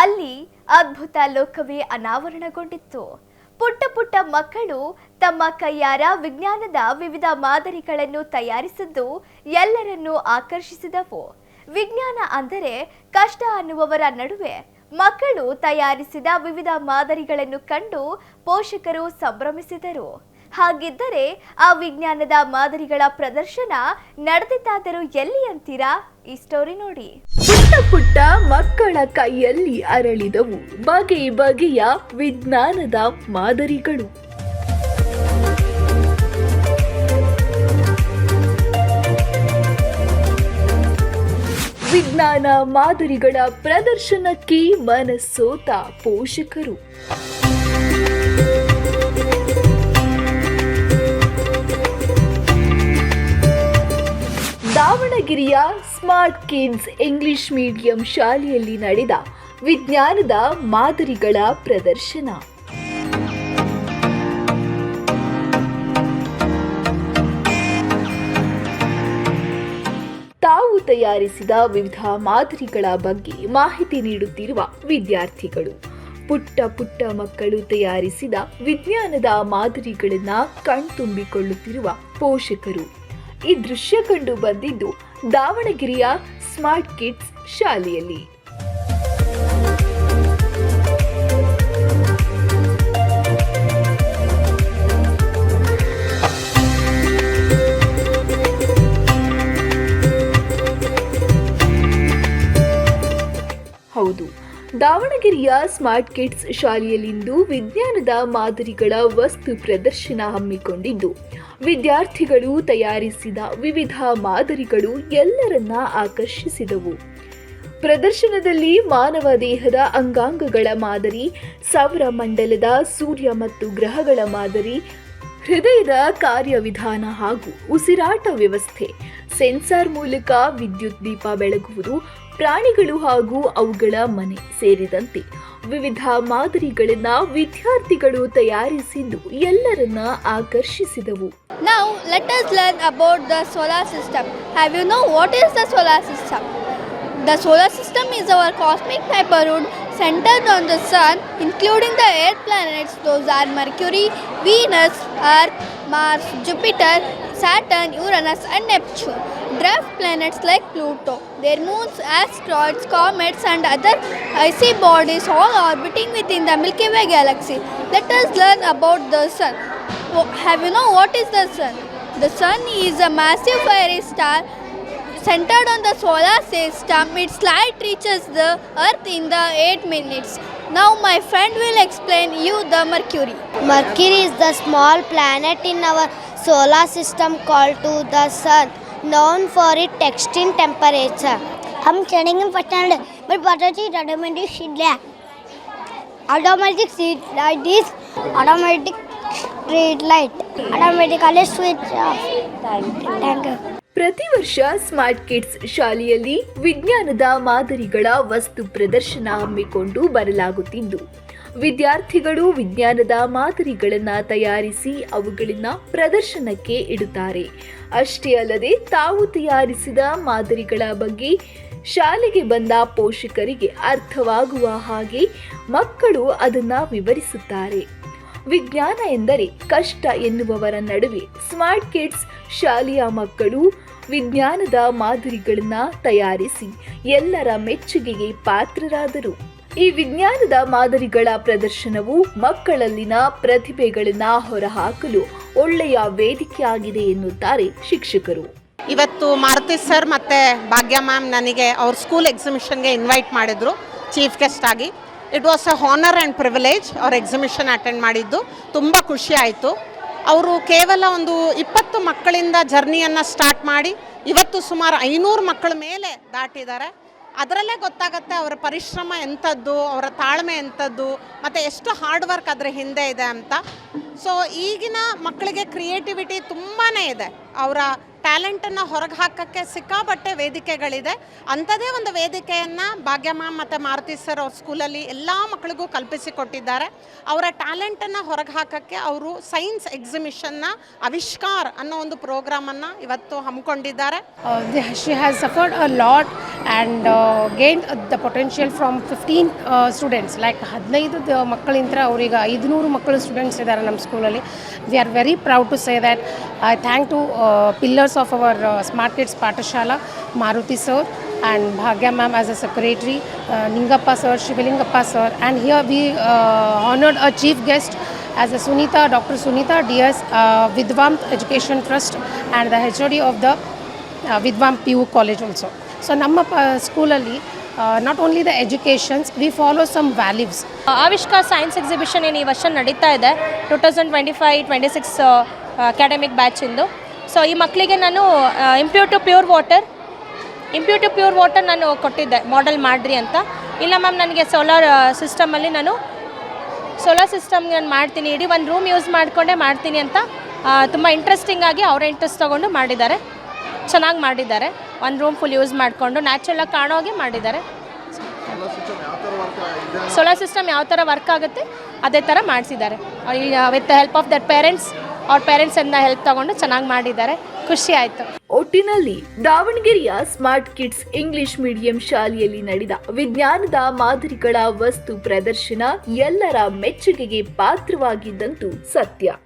ಅಲ್ಲಿ ಅದ್ಭುತ ಲೋಕವೇ ಅನಾವರಣಗೊಂಡಿತ್ತು. ಪುಟ್ಟ ಪುಟ್ಟ ಮಕ್ಕಳು ತಮ್ಮ ಕೈಯಾರ ವಿಜ್ಞಾನದ ವಿವಿಧ ಮಾದರಿಗಳನ್ನು ತಯಾರಿಸಿದ್ದು ಎಲ್ಲರನ್ನೂ ಆಕರ್ಷಿಸಿದವು. ವಿಜ್ಞಾನ ಅಂದರೆ ಕಷ್ಟ ಅನ್ನುವವರ ನಡುವೆ ಮಕ್ಕಳು ತಯಾರಿಸಿದ ವಿವಿಧ ಮಾದರಿಗಳನ್ನು ಕಂಡು ಪೋಷಕರು ಸಂಭ್ರಮಿಸಿದರು. ಹಾಗಿದ್ದರೆ ಆ ವಿಜ್ಞಾನದ ಮಾದರಿಗಳ ಪ್ರದರ್ಶನ ನಡೆದಿದ್ದಾದರೂ ಎಲ್ಲಿ ಅಂತೀರಾ? ಈ ಸ್ಟೋರಿ ನೋಡಿ. ಪುಟ್ಟ ಪುಟ್ಟ ಮಕ್ಕಳ ಕೈಯಲ್ಲಿ ಅರಳಿದವು ಬಗೆ ಬಗೆಯ ವಿಜ್ಞಾನದ ಮಾದರಿಗಳು. ವಿಜ್ಞಾನ ಮಾದರಿಗಳ ಪ್ರದರ್ಶನಕ್ಕೆ ಮನಸ್ಸೋತ ಪೋಷಕರು. ದಾವಣಗೆರೆಯ ಸ್ಮಾರ್ಟ್ ಕಿಡ್ಸ್ ಇಂಗ್ಲಿಷ್ ಮೀಡಿಯಂ ಶಾಲೆಯಲ್ಲಿ ನಡೆದ ವಿಜ್ಞಾನದ ಮಾದರಿಗಳ ಪ್ರದರ್ಶನ. ತಾವು ತಯಾರಿಸಿದ ವಿವಿಧ ಮಾದರಿಗಳ ಬಗ್ಗೆ ಮಾಹಿತಿ ನೀಡುತ್ತಿರುವ ವಿದ್ಯಾರ್ಥಿಗಳು, ಪುಟ್ಟ ಪುಟ್ಟ ಮಕ್ಕಳು ತಯಾರಿಸಿದ ವಿಜ್ಞಾನದ ಮಾದರಿಗಳನ್ನ ಕಣ್ತುಂಬಿಕೊಳ್ಳುತ್ತಿರುವ ಪೋಷಕರು. ಈ ದೃಶ್ಯ ಕಂಡು ಬಂದಿದ್ದು ದಾವಣಗೆರೆಯ ಸ್ಮಾರ್ಟ್ ಕಿಡ್ಸ್ ಶಾಲೆಯಲ್ಲಿ. ದಾವಣಗೆರೆಯ ಸ್ಮಾರ್ಟ್ ಕಿಡ್ಸ್ ಶಾಲೆಯಲ್ಲಿಂದು ವಿಜ್ಞಾನದ ಮಾದರಿಗಳ ವಸ್ತು ಪ್ರದರ್ಶನ ಹಮ್ಮಿಕೊಂಡಿದ್ದು. ವಿದ್ಯಾರ್ಥಿಗಳು ತಯಾರಿಸಿದ ವಿವಿಧ ಮಾದರಿಗಳು ಎಲ್ಲರನ್ನ ಆಕರ್ಷಿಸಿದವು. ಪ್ರದರ್ಶನದಲ್ಲಿ ಮಾನವ ದೇಹದ ಅಂಗಾಂಗಗಳ ಮಾದರಿ, ಸೌರ ಮಂಡಲದ ಸೂರ್ಯ ಮತ್ತು ಗ್ರಹಗಳ ಮಾದರಿ ಹೃದಯದ ಕಾರ್ಯವಿಧಾನ ಹಾಗೂ ಉಸಿರಾಟ ವ್ಯವಸ್ಥೆ, ಸೆನ್ಸಾರ್ ಮೂಲಕ ವಿದ್ಯುತ್ ದೀಪ ಬೆಳಗುವುದು, ಪ್ರಾಣಿಗಳು ಹಾಗೂ ಅವುಗಳ ಮನೆ ಸೇರಿದಂತೆ ವಿವಿಧ ಮಾದರಿಗಳನ್ನ ವಿದ್ಯಾರ್ಥಿಗಳು ತಯಾರಿಸಿದ್ದು ಎಲ್ಲರನ್ನ ಆಕರ್ಷಿಸಿದವು ನಾವು let us learn about the solar system have you know what is the solar system? The solar system is our cosmic neighborhood centered on the sun, including the eight planets. Those are Mercury, Venus, Earth, Mars, Jupiter, Saturn, Uranus, and Neptune. Dwarf planets like Pluto, their moons, asteroids, comets, and other icy bodies all orbiting within the Milky Way galaxy. Let us learn about the sun. Have you know what is the sun? The sun is a massive fiery star centered on the solar system. Its light reaches the earth in the 8 minutes. Now my friend will explain you the Mercury. Mercury is the small planet in our solar system called to the sun, known for its extreme temperature. हम चढ़ेंगे first standard but पता चीज automatic seat ले automatic seat light is automatic street light automatically switch off thank you ಪ್ರತಿ ವರ್ಷ smart kids ಶಾಲೆಯಲ್ಲಿ ವಿಜ್ಞಾನದ ಮಾದರಿಗಳ ವಸ್ತು ಪ್ರದರ್ಶನ ಹಮ್ಮಿಕೊಂಡು ಬರಲಾಗುತ್ತಿದ್ದು, ವಿದ್ಯಾರ್ಥಿಗಳು ವಿಜ್ಞಾನದ ಮಾದರಿಗಳನ್ನು ತಯಾರಿಸಿ ಅವುಗಳನ್ನು ಪ್ರದರ್ಶನಕ್ಕೆ ಇಡುತ್ತಾರೆ. ಅಷ್ಟೇ ಅಲ್ಲದೆ ತಾವು ತಯಾರಿಸಿದ ಮಾದರಿಗಳ ಬಗ್ಗೆ ಶಾಲೆಗೆ ಬಂದ ಪೋಷಕರಿಗೆ ಅರ್ಥವಾಗುವ ಹಾಗೆ ಮಕ್ಕಳು ಅದನ್ನು ವಿವರಿಸುತ್ತಾರೆ. ವಿಜ್ಞಾನ ಎಂದರೆ ಕಷ್ಟ ಎನ್ನುವವರ ನಡುವೆ ಸ್ಮಾರ್ಟ್ ಕಿಡ್ಸ್ ಶಾಲೆಯ ಮಕ್ಕಳು ವಿಜ್ಞಾನದ ಮಾದರಿಗಳನ್ನ ತಯಾರಿಸಿ ಎಲ್ಲರ ಮೆಚ್ಚುಗೆಗೆ ಪಾತ್ರರಾದರು. ಈ ವಿಜ್ಞಾನದ ಮಾದರಿಗಳ ಪ್ರದರ್ಶನವು ಮಕ್ಕಳಲ್ಲಿನ ಪ್ರತಿಭೆಗಳನ್ನ ಹೊರಹಾಕಲು ಒಳ್ಳೆಯ ವೇದಿಕೆಯಾಗಿದೆ ಎನ್ನುತ್ತಾರೆ ಶಿಕ್ಷಕರು. ಇವತ್ತು ಮಾರುತಿ ಸರ್ ಮತ್ತು ಭಾಗ್ಯ ಮ್ಯಾಮ್ ನನಗೆ ಅವ್ರ ಸ್ಕೂಲ್ ಎಕ್ಸಿಬಿಷನ್ಗೆ ಇನ್ವೈಟ್ ಮಾಡಿದರು ಚೀಫ್ ಗೆಸ್ಟ್ ಆಗಿ. It was a honour and privilege ಅವ್ರ ಎಕ್ಸಿಬಿಷನ್ ಅಟೆಂಡ್ ಮಾಡಿದ್ದು. ತುಂಬ ಖುಷಿ ಆಯಿತು. ಅವರು ಕೇವಲ ಒಂದು ಇಪ್ಪತ್ತು ಮಕ್ಕಳಿಂದ ಜರ್ನಿಯನ್ನು ಸ್ಟಾರ್ಟ್ ಮಾಡಿ ಇವತ್ತು ಸುಮಾರು ಐನೂರು ಮಕ್ಕಳ ಮೇಲೆ ದಾಟಿದ್ದಾರೆ. ಅದರಲ್ಲೇ ಗೊತ್ತಾಗುತ್ತೆ ಅವರ ಪರಿಶ್ರಮ ಎಂಥದ್ದು, ಅವರ ತಾಳ್ಮೆ ಎಂಥದ್ದು, ಮತ್ತು ಎಷ್ಟು ಹಾರ್ಡ್ ವರ್ಕ್ ಅದರ ಹಿಂದೆ ಇದೆ ಅಂತ. ಸೊ ಈಗಿನ ಮಕ್ಕಳಿಗೆ ಕ್ರಿಯೇಟಿವಿಟಿ ತುಂಬಾ ಇದೆ. ಅವರ ಟ್ಯಾಲೆಂಟನ್ನು ಹೊರಗೆ ಹಾಕೋಕ್ಕೆ ಸಿಕ್ಕಾಬಟ್ಟೆ ವೇದಿಕೆಗಳಿದೆ. ಅಂಥದೇ ಒಂದು ವೇದಿಕೆಯನ್ನು ಭಾಗ್ಯಮ್ಮ ಮತ್ತು ಮಾರುತಿ ಸರ್ ಅವ್ರ ಸ್ಕೂಲಲ್ಲಿ ಎಲ್ಲ ಮಕ್ಕಳಿಗೂ ಕಲ್ಪಿಸಿಕೊಟ್ಟಿದ್ದಾರೆ ಅವರ ಟ್ಯಾಲೆಂಟನ್ನು ಹೊರಗೆ ಹಾಕೋಕ್ಕೆ ಅವರು ಸೈನ್ಸ್ ಎಕ್ಸಿಬಿಷನ್ನ ಅವಿಷ್ಕಾರ ಅನ್ನೋ ಒಂದು ಪ್ರೋಗ್ರಾಮನ್ನು ಇವತ್ತು ಹಮ್ಮಿಕೊಂಡಿದ್ದಾರೆ. She has suffered a lot and gain the potential from fifteen students potential from 15 uh, students. Like ಹದಿನೈದು ಮಕ್ಕಳಿಂದ ಅವ್ರಿಗೆ ಐದುನೂರು ಮಕ್ಕಳು ಸ್ಟೂಡೆಂಟ್ಸ್ ಇದ್ದಾರೆ ನಮ್ಮ ಸ್ಕೂಲಲ್ಲಿ we are very proud to say that I thank to pillars Of our smart kids Pathashala Maruti sir and Bhagya ma'am as a secretary Ningappa sir Shivalingappa sir and here we honoured a chief guest as a Sunita, Dr. Sunita DS, uh, Vidvant Education Trust and the HOD of the uh, Vidvam PU College also. So ನಮ್ಮ ಪ ಸ್ಕೂಲಲ್ಲಿ not only the educations we follow some values Avishkar science exhibition ಏನು ಈ ವರ್ಷ ನಡೀತಾ ಇದೆ two thousand twenty five twenty six academic ಬ್ಯಾಚಿಂದು so ಈ ಮಕ್ಕಳಿಗೆ ನಾನು impure to pure water impure to pure water ನಾನು ಕೊಟ್ಟಿದ್ದೆ ಮಾಡೆಲ್ ಮಾಡಿರಿ ಅಂತ. ಇಲ್ಲ ಮ್ಯಾಮ್ ನನಗೆ ಸೋಲಾರ್ ಸಿಸ್ಟಮಲ್ಲಿ ನಾನು ಸೋಲಾರ್ ಸಿಸ್ಟಮ್ ನಾನು ಮಾಡ್ತೀನಿ, ಇಡೀ ಒಂದು ರೂಮ್ ಯೂಸ್ ಮಾಡಿಕೊಂಡೇ ಮಾಡ್ತೀನಿ ಅಂತ ತುಂಬ ಇಂಟ್ರೆಸ್ಟಿಂಗ್ ಆಗಿ ಅವರ ಇಂಟ್ರೆಸ್ಟ್ ತೊಗೊಂಡು ಮಾಡಿದ್ದಾರೆ. ಚೆನ್ನಾಗಿ ಮಾಡಿದ್ದಾರೆ. ಒಂದು ರೂಮ್ ಫುಲ್ ಯೂಸ್ ಮಾಡಿಕೊಂಡು ನ್ಯಾಚುರಲಾಗಿ ಹಾಗೆ ಮಾಡಿದ್ದಾರೆ. ಸೋಲಾರ್ ಸಿಸ್ಟಮ್ ಯಾವ ಥರ ವರ್ಕ್ ಆಗುತ್ತೆ, ಅದೇ ಥರ ಮಾಡಿಸಿದ್ದಾರೆ. With help of that parents ಅವ್ರ ಪೇರೆಂಟ್ಸ್ ಪೇರೆಂಟ್ಸಿಂದ ಹೆಲ್ಪ್ ತಗೊಂಡು ಚೆನ್ನಾಗಿ ಮಾಡಿದ್ದಾರೆ. ಖುಷಿ ಆಯಿತು. ಒಟ್ಟಿನಲ್ಲಿ ದಾವಣಗೆರೆಯ ಸ್ಮಾರ್ಟ್ ಕಿಡ್ಸ್ ಇಂಗ್ಲಿಷ್ ಮೀಡಿಯಂ ಶಾಲೆಯಲ್ಲಿ ನಡೆದ ವಿಜ್ಞಾನದ ಮಾದರಿಗಳ ವಸ್ತು ಪ್ರದರ್ಶನ ಎಲ್ಲರ ಮೆಚ್ಚುಗೆಗೆ ಪಾತ್ರವಾಗಿದ್ದಂತೂ ಸತ್ಯ.